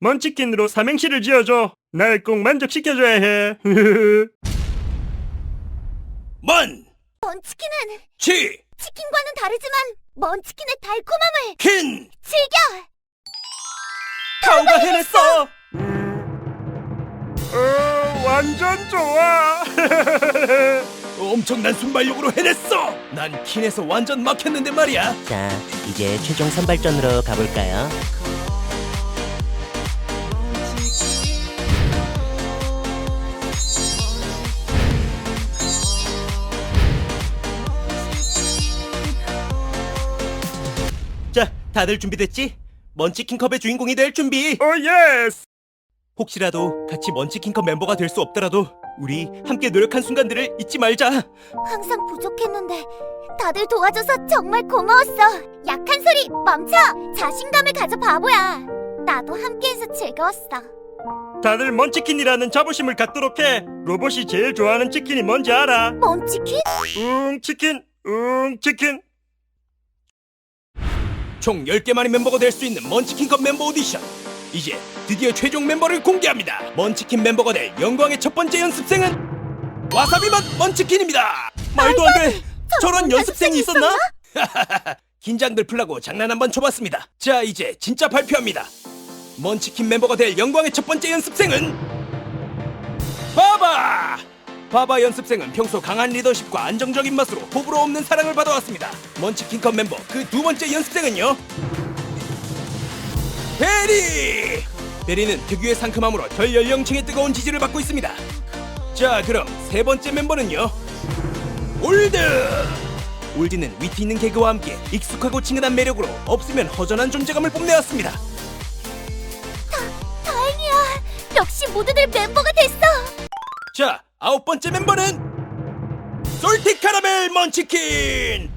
먼치킨으로 삼행시를 지어줘. 날 꼭 만족시켜줘야 해. 먼, 먼치킨은 치, 치킨과는 다르지만 먼치킨의 달콤함을 킨. 즐겨! 카오가 해냈어. 어, 완전 좋아. 엄청난 순발력으로 해냈어. 난 킨에서 완전 막혔는데 말이야. 자, 이제 최종 선발전으로 가볼까요? 다들 준비됐지? 먼치킨 컵의 주인공이 될 준비. 오 예스. 혹시라도 같이 먼치킨 컵 멤버가 될 수 없더라도 우리 함께 노력한 순간들을 잊지 말자. 항상 부족했는데 다들 도와줘서 정말 고마웠어. 약한 소리 멈춰! 자신감을 가져 바보야. 나도 함께해서 즐거웠어. 다들 먼치킨이라는 자부심을 갖도록 해. 로봇이 제일 좋아하는 치킨이 뭔지 알아? 먼치킨? 응 치킨. 응 치킨. 총 10개만의 멤버가 될 수 있는 먼치킨 컵 멤버 오디션. 이제 드디어 최종 멤버를 공개합니다. 먼치킨 멤버가 될 영광의 첫 번째 연습생은 와사비 맛 먼치킨입니다. 말도 안 돼. 저런 연습생이 있었나? 긴장들 풀라고 장난 한번 쳐봤습니다. 자, 이제 진짜 발표합니다. 먼치킨 멤버가 될 영광의 첫 번째 연습생은 바바! 바바 연습생은 평소 강한 리더십과 안정적인 맛으로 호불호 없는 사랑을 받아왔습니다. 먼치킨컵 멤버 그 두 번째 연습생은요. 베리! 베리는 특유의 상큼함으로 전 연령층의 뜨거운 지지를 받고 있습니다. 자, 그럼 세 번째 멤버는요. 올드! 올드는 위트 있는 개그와 함께 익숙하고 친근한 매력으로 없으면 허전한 존재감을 뽐내왔습니다. 다행이야. 역시 모두들 멤버가 됐어. 자, 아홉 번째 멤버는 솔티 카라멜 먼치킨.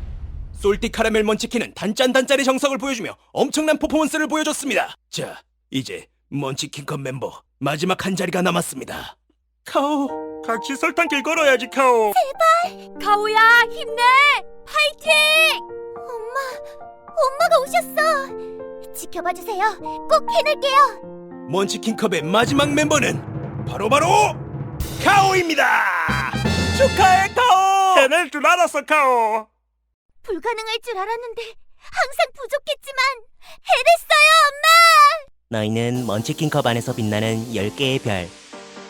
솔티 카라멜 먼치킨은 단짠단짠의 정석을 보여주며 엄청난 퍼포먼스를 보여줬습니다. 자, 이제 먼치킨컵 멤버 마지막 한 자리가 남았습니다. 카오. 같이 설탕길 걸어야지 카오. 가오야, 힘내! 파이팅! 엄마, 엄마가 오셨어. 지켜봐 주세요. 꼭 해낼게요. 먼치킨컵의 마지막 멤버는 바로바로 카오입니다. 축하해 카오. 해낼 줄 알았어 카오. 불가능할 줄 알았는데 항상 부족했지만 해냈어요, 엄마! 너희는 먼치킨 컵 안에서 빛나는 10개의 별.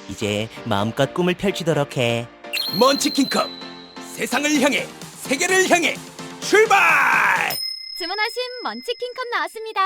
이제 마음껏 꿈을 펼치도록 해. 먼치킨컵 세상을 향해 세계를 향해 출발. 주문하신 먼치킨컵 나왔습니다.